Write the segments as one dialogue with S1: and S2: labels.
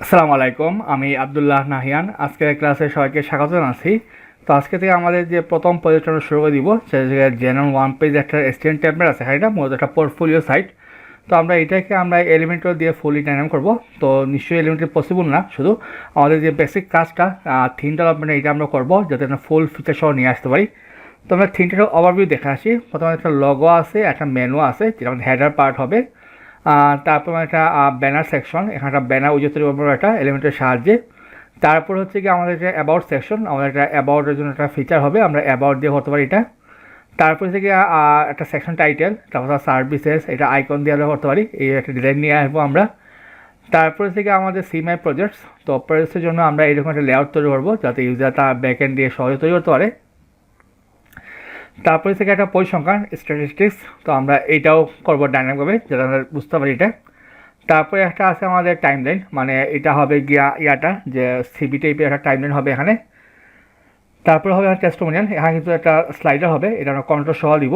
S1: আসসালামু আলাইকুম আমি আবদুল্লাহ নাহিয়ান। আজকের ক্লাসে সবাইকে স্বাগত জানাচ্ছি। তো আজকে থেকে আমাদের যে প্রথম প্রজেক্টটা শুরু করে দিব সেটা জেনারেল ওয়ান পেজ একটা স্ট্যান্ড ট্যাবলেট আছে হ্যাঁ, এটা মূলত একটা পোর্টফোলিও সাইট তো আমরা এটাকে আমরা এলিমেন্টর দিয়ে ফুলি ডাইনাম করব। তো নিশ্চয়ই এলিমেন্টের পসিবল না শুধু আমাদের যে বেসিক কাজটা থিম ডেভেলপমেন্ট এটা আমরা করব যাতে আমরা ফুল ফিচার সহ নিয়ে আসতে পারি। তো আমরা থিমটার ওভারভিউ দেখে আসি। প্রথমে একটা লগো আছে একটা মেনু আছে যেটা আমাদের হেডার পার্ট হবে। তারপর একটা ব্যানার সেকশন এখানে একটা ব্যানার উজ্জ্বল তৈরি করব একটা এলিমেন্টের সাহায্যে। তারপর হচ্ছে কি আমাদের যে অ্যাবাউট সেকশন আমাদের একটা অ্যাবাউটের জন্য একটা ফিচার হবে, আমরা অ্যাবাউট দিয়ে হতে পারি এটা। তারপর থেকে একটা সেকশন টাইটেল তারপর সার্ভিসেস এটা আইকন দিয়ে আমরা করতে পারি, এই একটা ডিজাইন নিয়ে আসব আমরা। তারপরে থেকে আমাদের সিমাই প্রজেক্টস তো প্রজেক্টসের জন্য আমরা এরকম একটা লেআউট তৈরি করব, যাতে ইউজার তার ব্যাকএন্ড দিয়ে সহজে তৈরি করতে পারে। তারপরে থেকে একটা পরিসংখ্যান স্ট্যাটিস্টিক্স তো আমরা এইটাও করব ডাইনামিকভাবে যাতে আমরা বুঝতে পারি এটা। তারপরে একটা আছে আমাদের টাইমলাইন মানে এটা হবে গিয়া ইয়াটা, যে সিবি টাইপের একটা টাইমলাইন হবে এখানে। তারপরে হবে টেস্টোমিনিয়াল এখানে কিন্তু একটা স্লাইডার হবে, এটা আমরা কন্ট্রোল সহ দিব।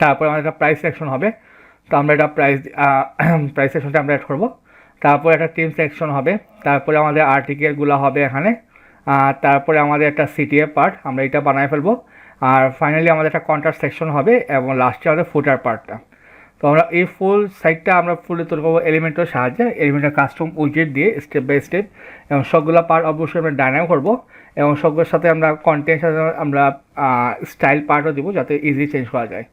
S1: তারপরে আমাদের একটা প্রাইস সেকশন হবে, তো আমরা এটা প্রাইস প্রাইস সেকশনটা আমরা অ্যাড করব। তারপরে একটা টিম সেকশন হবে, তারপরে আমাদের আর্টিকেলগুলো হবে এখানে। তারপরে আমাদের একটা সিটিএ পার্ট আমরা এটা বানায় ফেলব। আর ফাইনালি আমাদের একটা কন্ট্রাক্ট সেকশন হবে এবং লাস্টে আমাদের ফুটার পার্টটা তো আমরা এই ফুল সাইটটা আমরা ফুলে তৈরি করব এলিমেন্টের সাহায্যে। এলিমেন্টের কাস্টম উইজেট দিয়ে স্টেপ বাই স্টেপ এবং সবগুলো পার্ট অবশ্যই আমরা ডাইনাম করব এবং সবগুলোর সাথে আমরা কন্টেন্ট সাথে আমরা স্টাইল পার্টও দিব যাতে ইজি চেঞ্জ করা যায়।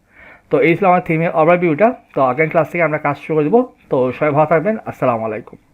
S1: তো এই ছিল আমার থিমের ওভারভিউটা তো আগের ক্লাস থেকে আমরা কাজ শুরু করে দেবো। তো সবাই ভালো থাকবেন। আসসালামু আলাইকুম।